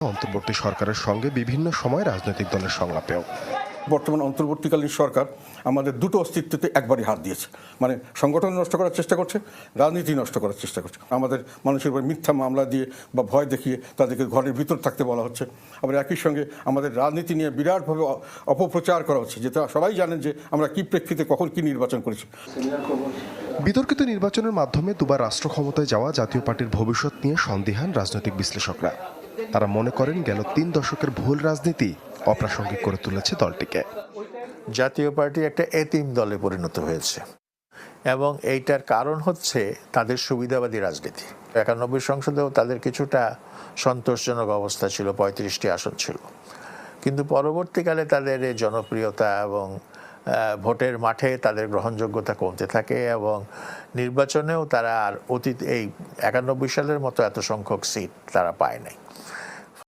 অন্তর্বর্তী সরকারের সঙ্গে বিভিন্ন সময় রাজনৈতিক দলের সংলাপেও। বর্তমান অন্তর্বর্তীকালীন সরকার আমাদের দুটো অস্তিত্বতে একবারই হাত দিয়েছে। মানে সংগঠন নষ্ট করার চেষ্টা করছে রাজনীতি নষ্ট করার চেষ্টা করছে। আমাদের মানুষের উপর মিথ্যা মামলা দিয়ে বা ভয় দেখিয়ে তাদেরকে ঘরের ভিতর থাকতে বলা হচ্ছে। আবার একই সঙ্গে আমাদের রাজনীতি নিয়ে বিরাটভাবে অপপ্রচার করা হচ্ছে যেটা সবাই জানেন যে আমরা কি প্রেক্ষিতে কখন কি নির্বাচন করেছি। বিতর্কিত নির্বাচনের মাধ্যমে দুবার রাষ্ট্র ক্ষমতায় যাওয়া জাতীয় পার্টির ভবিষ্যৎ নিয়ে সন্দেহান রাজনৈতিক বিশ্লেষকরা। তারা মনে করেন গেল তিন দশকের ভুল রাজনীতি অপ্রাসঙ্গিক করে তুলেছে দলটিকে। জাতীয় পার্টি একটা এতিম দলে পরিণত হয়েছে এবং এইটার কারণ হচ্ছে তাদের সুবিধাবাদী রাজনীতি। একানব্বই সংসদেও তাদের কিছুটা সন্তোষজনক অবস্থা ছিল, পঁয়ত্রিশটি আসন ছিল। কিন্তু পরবর্তীকালে তাদের জনপ্রিয়তা এবং ভোটের মাঠে তাদের গ্রহণযোগ্যতা কমতে থাকে এবং নির্বাচনেও তারা আর অতীত, এই একানব্বই সালের মতো এত সংখ্যক সিট তারা পায় নাই।